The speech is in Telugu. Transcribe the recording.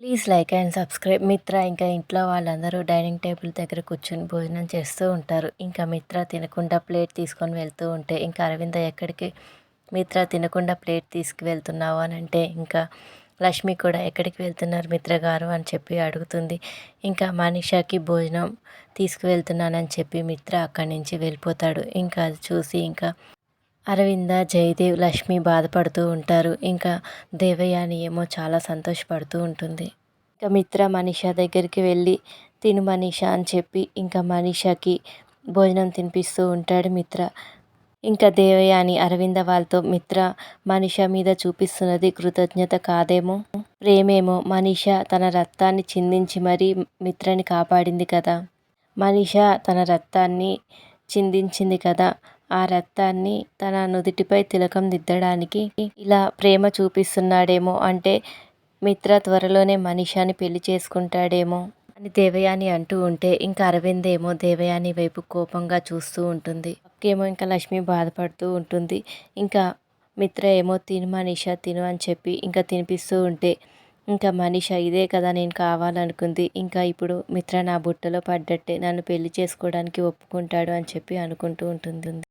Please like and subscribe. మిత్ర ఇంకా ఇంట్లో వాళ్ళందరూ డైనింగ్ టేబుల్ దగ్గర కూర్చొని భోజనం చేస్తూ ఉంటారు. ఇంకా మిత్ర తినకుండా ప్లేట్ తీసుకొని వెళ్తూ ఉంటే ఇంకా అరవింద ఎక్కడికి? మిత్ర తినకుండా ప్లేట్ తీసుకువెళ్తున్నావు అని అంటే ఇంకా లక్ష్మి కూడా ఎక్కడికి వెళ్తున్నారు మిత్ర గారు అని చెప్పి అడుగుతుంది. ఇంకా మనీషాకి భోజనం తీసుకువెళ్తున్నానని చెప్పి మిత్ర అక్కడి నుంచి వెళ్ళిపోతాడు. ఇంకా అది చూసి ఇంకా అరవింద జయదేవ్ లక్ష్మి బాధపడుతూ ఉంటారు. ఇంకా దేవయాని ఏమో చాలా సంతోషపడుతూ ఉంటుంది. ఇంకా మిత్ర మనీషా దగ్గరికి వెళ్ళి తిను మనీషా అని చెప్పి ఇంకా మనీషాకి భోజనం తినిపిస్తూ ఉంటాడు మిత్ర. ఇంకా దేవయాని అరవింద వాళ్ళతో మిత్ర మనీషా మీద చూపిస్తున్నది కృతజ్ఞత కాదేమో? ప్రేమేమో? మనిష తన రక్తాన్ని చిందించి మరీ మిత్రని కాపాడింది కదా? మనిష తన రక్తాన్ని చిందించింది కదా? ఆ రక్తాన్ని తన నుదుటిపై తిలకం దిద్దడానికి ఇలా ప్రేమ చూపిస్తున్నాడేమో అంటే మిత్ర త్వరలోనే మనిషాని పెళ్ళి చేసుకుంటాడేమో అని దేవయాని అంటూ ఉంటే ఇంకా అరవింద్ ఏమో దేవయాని వైపు కోపంగా చూస్తూ ఉంటుంది. అక్కేమో ఇంకా లక్ష్మి బాధపడుతూ ఉంటుంది. ఇంకా మిత్ర ఏమో తిను మనీష తిను అని చెప్పి ఇంకా తినిపిస్తూ ఉంటే ఇంకా మనీష ఇదే కదా నేను కావాలనుకుంది. ఇంకా ఇప్పుడు మిత్ర నా బుట్టలో పడ్డట్టే నన్ను పెళ్ళి చేసుకోవడానికి ఒప్పుకుంటాడు అని చెప్పి అనుకుంటూ ఉంటుంది.